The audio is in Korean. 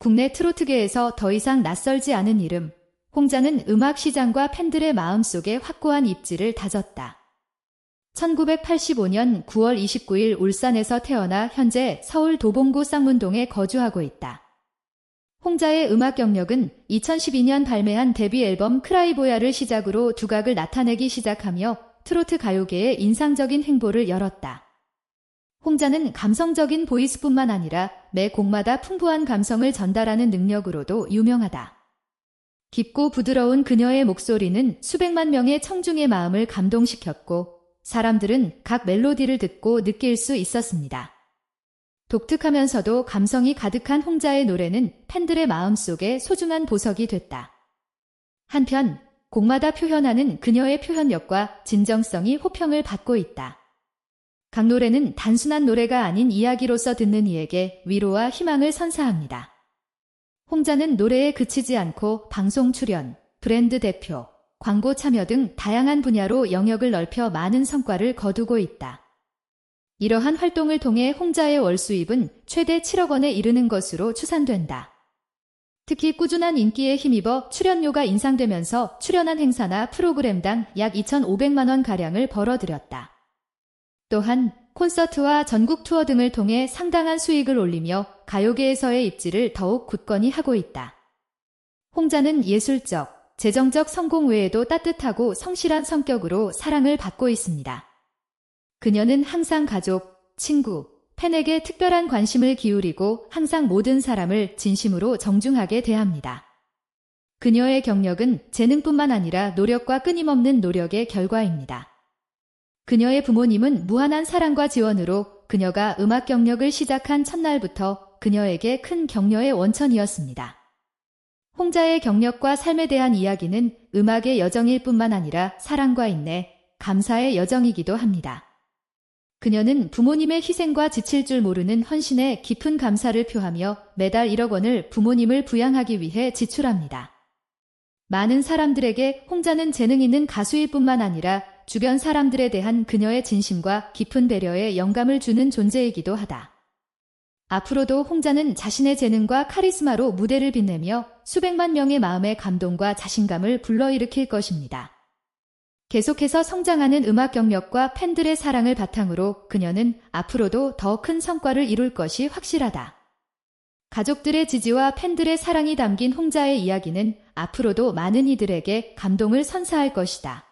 국내 트로트계에서 더 이상 낯설지 않은 이름, 홍자는 음악 시장과 팬들의 마음속에 확고한 입지를 다졌다. 1985년 9월 29일 울산에서 태어나 현재 서울 도봉구 쌍문동에 거주하고 있다. 홍자의 음악 경력은 2012년 발매한 데뷔 앨범 크라이보야를 시작으로 두각을 나타내기 시작하며 트로트 가요계에 인상적인 행보를 열었다. 홍자는 감성적인 보이스뿐만 아니라 매 곡마다 풍부한 감성을 전달하는 능력으로도 유명하다. 깊고 부드러운 그녀의 목소리는 수백만 명의 청중의 마음을 감동시켰고 사람들은 각 멜로디를 듣고 느낄 수 있었습니다. 독특하면서도 감성이 가득한 홍자의 노래는 팬들의 마음속에 소중한 보석이 됐다. 한편 곡마다 표현하는 그녀의 표현력과 진정성이 호평을 받고 있다. 각 노래는 단순한 노래가 아닌 이야기로서 듣는 이에게 위로와 희망을 선사합니다. 홍자는 노래에 그치지 않고 방송 출연, 브랜드 대표, 광고 참여 등 다양한 분야로 영역을 넓혀 많은 성과를 거두고 있다. 이러한 활동을 통해 홍자의 월 수입은 최대 7억 원에 이르는 것으로 추산된다. 특히 꾸준한 인기에 힘입어 출연료가 인상되면서 출연한 행사나 프로그램당 약 2,500만 원 가량을 벌어들였다. 또한 콘서트와 전국 투어 등을 통해 상당한 수익을 올리며 가요계에서의 입지를 더욱 굳건히 하고 있다. 홍자는 예술적, 재정적 성공 외에도 따뜻하고 성실한 성격으로 사랑을 받고 있습니다. 그녀는 항상 가족, 친구, 팬에게 특별한 관심을 기울이고 항상 모든 사람을 진심으로 정중하게 대합니다. 그녀의 경력은 재능뿐만 아니라 노력과 끊임없는 노력의 결과입니다. 그녀의 부모님은 무한한 사랑과 지원으로 그녀가 음악 경력을 시작한 첫날부터 그녀에게 큰 격려의 원천이었습니다. 홍자의 경력과 삶에 대한 이야기는 음악의 여정일 뿐만 아니라 사랑과 인내, 감사의 여정이기도 합니다. 그녀는 부모님의 희생과 지칠 줄 모르는 헌신에 깊은 감사를 표하며 매달 1억 원을 부모님을 부양하기 위해 지출합니다. 많은 사람들에게 홍자는 재능 있는 가수일 뿐만 아니라 주변 사람들에 대한 그녀의 진심과 깊은 배려에 영감을 주는 존재이기도 하다. 앞으로도 홍자는 자신의 재능과 카리스마로 무대를 빛내며 수백만 명의 마음의 감동과 자신감을 불러일으킬 것입니다. 계속해서 성장하는 음악 경력과 팬들의 사랑을 바탕으로 그녀는 앞으로도 더 큰 성과를 이룰 것이 확실하다. 가족들의 지지와 팬들의 사랑이 담긴 홍자의 이야기는 앞으로도 많은 이들에게 감동을 선사할 것이다.